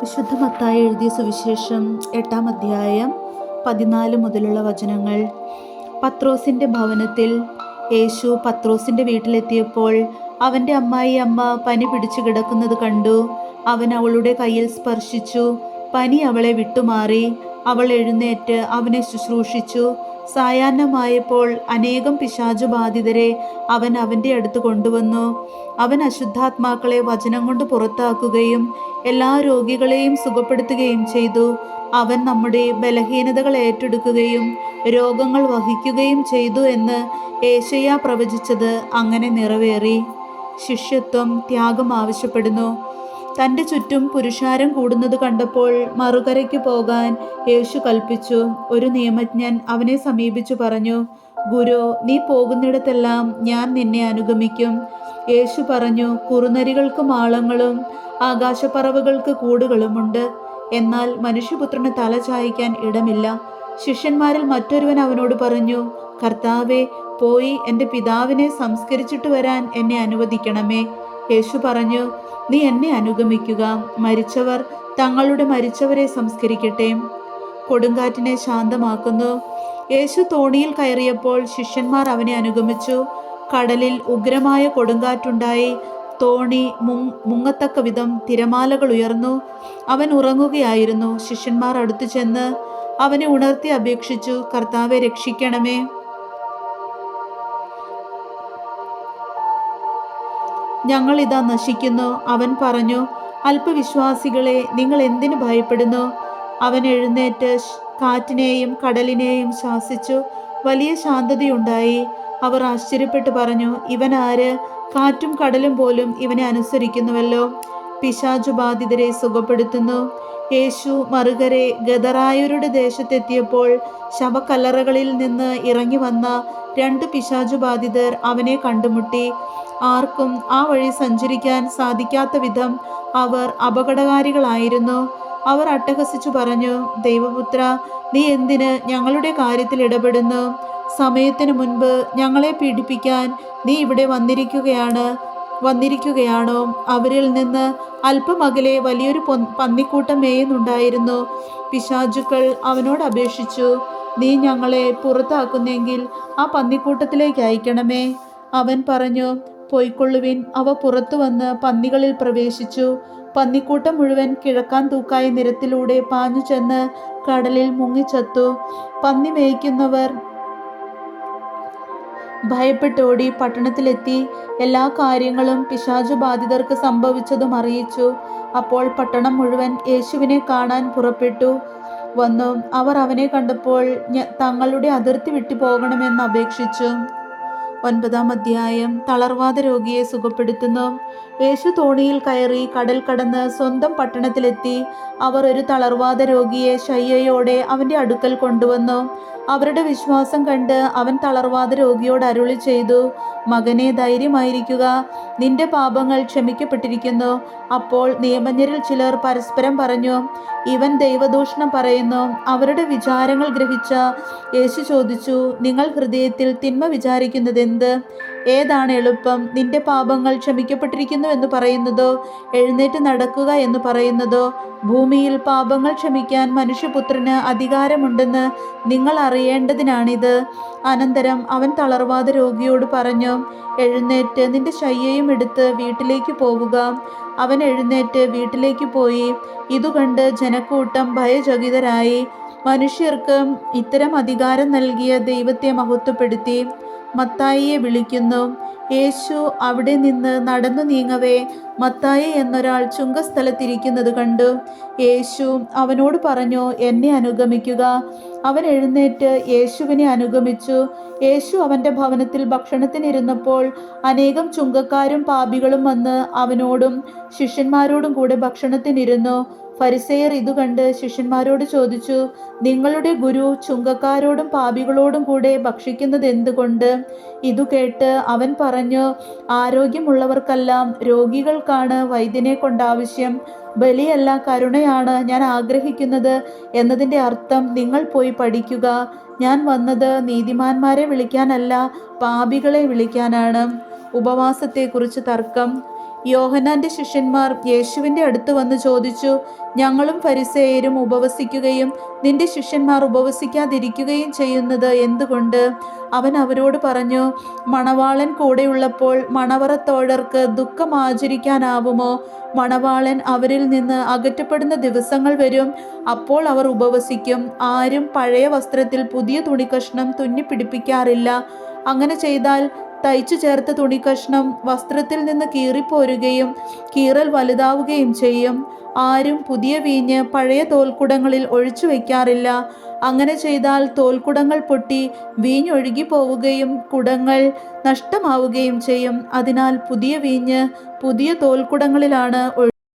വിശുദ്ധ മത്തായി എഴുതിയ സുവിശേഷം എട്ടാം അധ്യായം പതിനാല് മുതലുള്ള വചനങ്ങൾ. പത്രോസിന്റെ ഭവനത്തിൽ യേശു പത്രോസിന്റെ വീട്ടിലെത്തിയപ്പോൾ അവന്റെ അമ്മായി അമ്മ പനി പിടിച്ചു കിടക്കുന്നത് കണ്ടു. അവൻ അവളുടെ കയ്യിൽ സ്പർശിച്ചു. പനി അവളെ വിട്ടുമാറി. അവൾ എഴുന്നേറ്റ് അവനെ ശുശ്രൂഷിച്ചു. സായാഹ്നമായപ്പോൾ അനേകം പിശാചുബാധിതരെ അവൻ അവന്റെ അടുത്ത് കൊണ്ടുവന്നു. അവൻ അശുദ്ധാത്മാക്കളെ വചനം കൊണ്ട് പുറത്താക്കുകയും എല്ലാ രോഗികളെയും സുഖപ്പെടുത്തുകയും ചെയ്തു. അവൻ നമ്മുടെ ബലഹീനതകൾ ഏറ്റെടുക്കുകയും രോഗങ്ങൾ വഹിക്കുകയും ചെയ്തു എന്ന് ഏശയ്യ പ്രവചിച്ചത് അങ്ങനെ നിറവേറി. ശിഷ്യത്വം ത്യാഗം ആവശ്യപ്പെടുന്നു. തന്റെ ചുറ്റും പുരുഷാരം കൂടുന്നത് കണ്ടപ്പോൾ മറുകരയ്ക്ക് പോകാൻ യേശു കൽപ്പിച്ചു. ഒരു നിയമജ്ഞൻ അവനെ സമീപിച്ചു പറഞ്ഞു ഗുരു നീ പോകുന്നിടത്തെല്ലാം ഞാൻ നിന്നെ അനുഗമിക്കും. യേശു പറഞ്ഞു കുറുനരികൾക്ക് മാളങ്ങളും ആകാശപ്പറവുകൾക്ക് കൂടുകളുമുണ്ട്. എന്നാൽ മനുഷ്യപുത്രന് തല ചായ്ക്കാൻ ഇടമില്ല. ശിഷ്യന്മാരിൽ മറ്റൊരുവൻ അവനോട് പറഞ്ഞു കർത്താവെ പോയി എന്റെ പിതാവിനെ സംസ്കരിച്ചിട്ട് വരാൻ എന്നെ അനുവദിക്കണമേ. യേശു പറഞ്ഞു നീ എന്നെ അനുഗമിക്കുക. മരിച്ചവർ തങ്ങളുടെ മരിച്ചവരെ സംസ്കരിക്കട്ടെ. കൊടുങ്കാറ്റിനെ ശാന്തമാക്കുന്നു. യേശു തോണിയിൽ കയറിയപ്പോൾ ശിഷ്യന്മാർ അവനെ അനുഗമിച്ചു. കടലിൽ ഉഗ്രമായ കൊടുങ്കാറ്റുണ്ടായി. തോണി മുങ് മുങ്ങത്തക്ക വിധം തിരമാലകൾ ഉയർന്നു. അവൻ ഉറങ്ങുകയായിരുന്നു. ശിഷ്യന്മാർ അടുത്തു ചെന്ന് അവനെ ഉണർത്തി അപേക്ഷിച്ചു കർത്താവെ രക്ഷിക്കണമേ. ഞങ്ങൾ ഇതാ നശിക്കുന്നു. അവൻ പറഞ്ഞു അല്പവിശ്വാസികളെ നിങ്ങൾ എന്തിനു ഭയപ്പെടുന്നു? അവൻ എഴുന്നേറ്റ് കാറ്റിനെയും കടലിനെയും ശാസിച്ചു. വലിയ ശാന്തതയുണ്ടായി. അവർ ആശ്ചര്യപ്പെട്ടു പറഞ്ഞു ഇവൻ ആര്? കാറ്റും കടലും പോലും ഇവനെ അനുസരിക്കുന്നുവല്ലോ. പിശാചുബാധിതരെ സുഖപ്പെടുത്തുന്നു. യേശു മറുകരെ ഗദറായരുടെ ദേശത്തെത്തിയപ്പോൾ ശവക്കല്ലറകളിൽ നിന്ന് ഇറങ്ങി വന്ന രണ്ട് പിശാചു ബാധിതർ അവനെ കണ്ടുമുട്ടി. ആർക്കും ആ വഴി സഞ്ചരിക്കാൻ സാധിക്കാത്ത വിധം അവർ അപകടകാരികളായിരുന്നു. അവർ അട്ടഹസിച്ചു പറഞ്ഞു ദൈവപുത്ര നീ എന്തിന് ഞങ്ങളുടെ കാര്യത്തിൽ ഇടപെടുന്നു? സമയത്തിന് മുൻപ് ഞങ്ങളെ പീഡിപ്പിക്കാൻ നീ ഇവിടെ വന്നിരിക്കുകയാണ്. വന്നിരിക്കുകയാണോ? അവരിൽ നിന്ന് അല്പം അകലെ വലിയൊരു പന്നിക്കൂട്ടം മേയുന്നുണ്ടായിരുന്നു. പിശാചുക്കൾ അവനോട് അപേക്ഷിച്ചു നീ ഞങ്ങളെ പുറത്താക്കുന്നെങ്കിൽ ആ പന്നിക്കൂട്ടത്തിലേക്ക് അയക്കണമേ. അവൻ പറഞ്ഞു പൊയ്ക്കൊള്ളുവിൻ. അവ പുറത്തു വന്ന് പന്നികളിൽ പ്രവേശിച്ചു. പന്നിക്കൂട്ടം മുഴുവൻ കിഴക്കാൻ തൂക്കായ നിരത്തിലൂടെ പാഞ്ഞു ചെന്ന് കടലിൽ മുങ്ങിച്ചത്തു. പന്നി മേയ്ക്കുന്നവർ ഭയപ്പെട്ടോടി പട്ടണത്തിലെത്തി എല്ലാ കാര്യങ്ങളും പിശാചു ബാധിതർക്ക് സംഭവിച്ചതും അറിയിച്ചു. അപ്പോൾ പട്ടണം മുഴുവൻ യേശുവിനെ കാണാൻ പുറപ്പെട്ടു. വന്നു. അവർ അവനെ കണ്ടപ്പോൾ തങ്ങളുടെ അതിർത്തി വിട്ടു പോകണമെന്ന് അപേക്ഷിച്ചു. ഒൻപതാം അധ്യായം. തളർവാദ രോഗിയെ സുഖപ്പെടുത്തുന്നു. യേശു തോണിയിൽ കയറി കടൽ കടന്ന് സ്വന്തം പട്ടണത്തിലെത്തി. അവർ ഒരു തളർവാദ രോഗിയെ ശയ്യയോടെ അവന്റെ അടുക്കൽ കൊണ്ടുവന്നു. അവരുടെ വിശ്വാസം കണ്ട് അവൻ തളർവാദ രോഗിയോട് അരുളി ചെയ്തു മകനെ ധൈര്യമായിരിക്കുക. നിന്റെ പാപങ്ങൾ ക്ഷമിക്കപ്പെട്ടിരിക്കുന്നു. അപ്പോൾ നിയമജ്ഞരിൽ ചിലർ പരസ്പരം പറഞ്ഞു ഇവൻ ദൈവദൂഷണം പറയുന്നു. അവരുടെ വിചാരങ്ങൾ ഗ്രഹിച്ച യേശു ചോദിച്ചു നിങ്ങൾ ഹൃദയത്തിൽ തിന്മ വിചാരിക്കുന്നതെന്ത്? ഏതാണ് എളുപ്പം? നിന്റെ പാപങ്ങൾ ക്ഷമിക്കപ്പെട്ടിരിക്കുന്നു എന്ന് പറയുന്നതോ? എഴുന്നേറ്റ് നടക്കുക എന്ന് പറയുന്നതോ? ഭൂമിയിൽ പാപങ്ങൾ ക്ഷമിക്കാൻ മനുഷ്യപുത്രന് അധികാരമുണ്ടെന്ന് നിങ്ങൾ അറിയേണ്ടതിനാണിത്. അനന്തരം അവൻ തളർവാദ രോഗിയോട് പറഞ്ഞു എഴുന്നേറ്റ് നിന്റെ ശയ്യയും എടുത്ത് വീട്ടിലേക്ക് പോവുക. അവൻ എഴുന്നേറ്റ് വീട്ടിലേക്ക് പോയി. ഇതുകണ്ട് ജനക്കൂട്ടം ഭയചകിതരായി. മനുഷ്യർക്ക് ഇത്തരം അധികാരം നൽകിയ ദൈവത്തെ മഹത്വപ്പെടുത്തി. മത്തായിയെ വിളിക്കുന്നു. യേശു അവിടെ നിന്ന് നടന്നു നീങ്ങവേ. മത്തായി എന്നൊരാൾ ചുങ്കസ്ഥലത്തിരിക്കുന്നത് കണ്ടു. യേശു അവനോട് പറഞ്ഞു എന്നെ അനുഗമിക്കുക. അവൻ എഴുന്നേറ്റ് യേശുവിനെ അനുഗമിച്ചു. യേശു അവന്റെ ഭവനത്തിൽ ഭക്ഷണത്തിനിരുന്നപ്പോൾ അനേകം ചുങ്കക്കാരും പാപികളും വന്ന് അവനോടും ശിഷ്യന്മാരോടും കൂടെ ഭക്ഷണത്തിനിരുന്നു. ഫരിസേയർ ഇത് കണ്ട് ശിഷ്യന്മാരോട് ചോദിച്ചു നിങ്ങളുടെ ഗുരു ചുങ്കക്കാരോടും പാപികളോടും കൂടെ ഭക്ഷിക്കുന്നത് എന്തുകൊണ്ട് ഇതു കേട്ട് അവൻ പറഞ്ഞു ആരോഗ്യമുള്ളവർക്കെല്ലാം രോഗികൾക്കാണ് വൈദ്യനെ കൊണ്ടാവശ്യം. ബലിയല്ല കരുണയാണ് ഞാൻ ആഗ്രഹിക്കുന്നത് എന്നതിന്റെ അർത്ഥം നിങ്ങൾ പോയി പഠിക്കുക. ഞാൻ വന്നത് നീതിമാന്മാരെ വിളിക്കാനല്ല പാപികളെ വിളിക്കാനാണ്. ഉപവാസത്തെക്കുറിച്ച് തർക്കം. യോഹനാന്റെ ശിഷ്യന്മാർ യേശുവിന്റെ അടുത്ത് വന്ന് ചോദിച്ചു ഞങ്ങളും ഫരിസേയരും ഉപവസിക്കുകയും നിന്റെ ശിഷ്യന്മാർ ഉപവസിക്കാതിരിക്കുകയും ചെയ്യുന്നത് എന്തുകൊണ്ട്? അവൻ അവരോട് പറഞ്ഞു മണവാളൻ കൂടെയുള്ളപ്പോൾ മണവറത്തോഴർക്ക് ദുഃഖം ആചരിക്കാനാവുമോ? മണവാളൻ അവരിൽ നിന്ന് അകറ്റപ്പെടുന്ന ദിവസങ്ങൾ വരും അപ്പോൾ അവർ ഉപവസിക്കും. ആരും പഴയ വസ്ത്രത്തിൽ പുതിയ തുണിക്കഷ്ണം തുന്നിപ്പിടിപ്പിക്കാറില്ല. അങ്ങനെ ചെയ്താൽ തയ്ച്ചു ചേർത്ത തുണിക്കഷ്ണം വസ്ത്രത്തിൽ നിന്ന് കീറിപ്പോരുകയും കീറൽ വലുതാവുകയും ചെയ്യും. ആരും പുതിയ വീഞ്ഞ് പഴയ തോൽക്കുടങ്ങളിൽ ഒഴിച്ചു വയ്ക്കാറില്ല. അങ്ങനെ ചെയ്താൽ തോൽക്കുടങ്ങൾ പൊട്ടി വീഞ്ഞൊഴുകി പോവുകയും കുടങ്ങൾ നഷ്ടമാവുകയും ചെയ്യും. അതിനാൽ പുതിയ വീഞ്ഞ് പുതിയ തോൽക്കുടങ്ങളിലാണ്